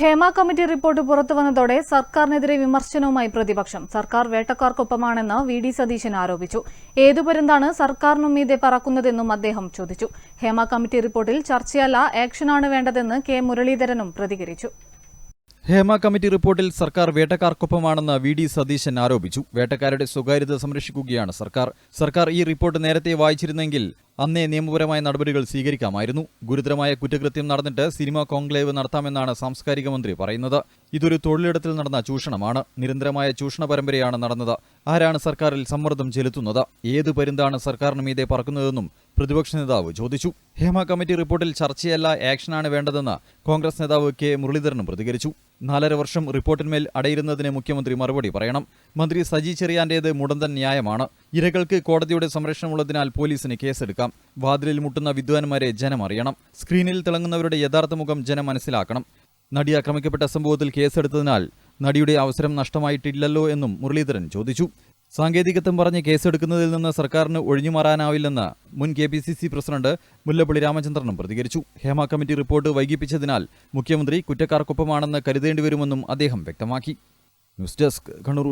Hema committee report പുറത്തു വന്നതോടെ സർക്കാരിനെതിരെ വിമർശനവുമായി പ്രതിപക്ഷം. സർക്കാർ വേട്ടക്കാർക്കൊപ്പമാണെന്ന് വി ഡി സതീശൻ ആരോപിച്ചു. ഏതു പരുന്താണ് സർക്കാരിനു പറക്കുന്നതെന്നും അദ്ദേഹം ചോദിച്ചു. ഹേമ കമ്മിറ്റി റിപ്പോർട്ടിൽ ചർച്ചയല്ല ആക്ഷനാണ് വേണ്ടതെന്ന് കെ മുരളീധരനും പ്രതികരിച്ചു. ഹേമ കമ്മിറ്റി റിപ്പോർട്ടിൽ സർക്കാർ വേട്ടക്കാർക്കൊപ്പമാണെന്ന് വി ഡി സതീശൻ ആരോപിച്ചു. വേട്ടക്കാരുടെ സ്വകാര്യത സംരക്ഷിക്കുകയാണ് സർക്കാർ. സർക്കാർ ഈ റിപ്പോർട്ട് നേരത്തെ വായിച്ചിരുന്നെങ്കിൽ അന്നേ നിയമപരമായ നടപടികൾ സ്വീകരിക്കാമായിരുന്നു. ഗുരുതരമായ കുറ്റകൃത്യം നടന്നിട്ട് സിനിമ കോൺക്ലേവ് നടത്താമെന്നാണ് സാംസ്കാരിക മന്ത്രി പറയുന്നത്. ഇതൊരു തൊഴിലിടത്തിൽ നടന്ന ചൂഷണമാണ്. നിരന്തരമായ ചൂഷണ പരമ്പരയാണ് നടന്നത്. ആരാണ് സർക്കാരിൽ സമ്മർദ്ദം ചെലുത്തുന്നത്? ഏത് പരിന്താണ് സർക്കാരിന് മീതെ പറക്കുന്നതെന്നും പ്രതിപക്ഷ നേതാവ് ചോദിച്ചു. ഹേമ കമ്മിറ്റി റിപ്പോർട്ടിൽ ചർച്ചയല്ല ആക്ഷനാണ് വേണ്ടതെന്ന് കോൺഗ്രസ് നേതാവ് കെ മുരളീധരനും പ്രതികരിച്ചു. നാലര വർഷം റിപ്പോർട്ടിന്മേൽ അടയിരുന്നതിന് മുഖ്യമന്ത്രി മറുപടി പറയണം. മന്ത്രി സജി ചെറിയാന്റേത് മുടന്തൻ ന്യായമാണ്. ഇരകൾക്ക് കോടതിയുടെ സംരക്ഷണമുള്ളതിനാൽ പോലീസിന് കേസെടുക്കാം. വാതിലിൽ മുട്ടുന്ന വിദ്വാൻമാരെ ജനം അറിയണം. സ്ക്രീനിൽ തിളങ്ങുന്നവരുടെ യഥാർത്ഥ മുഖം ജനം മനസ്സിലാക്കണം. നടി ആക്രമിക്കപ്പെട്ട സംഭവത്തിൽ കേസെടുത്തതിനാൽ നടിയുടെ അവസരം നഷ്ടമായിട്ടില്ലല്ലോ എന്നും മുരളീധരൻ ചോദിച്ചു. സാങ്കേതികത്വം പറഞ്ഞ് കേസെടുക്കുന്നതിൽ നിന്ന് സർക്കാരിന് ഒഴിഞ്ഞുമാറാനാവില്ലെന്ന് മുൻ K P C C president Mullappally രാമചന്ദ്രനും പ്രതികരിച്ചു. ഹേമ കമ്മിറ്റി റിപ്പോർട്ട് വൈകിപ്പിച്ചതിനാൽ മുഖ്യമന്ത്രി കുറ്റക്കാർക്കൊപ്പമാണെന്ന് കരുതേണ്ടിവരുമെന്നും അദ്ദേഹം വ്യക്തമാക്കി. News desk Kannur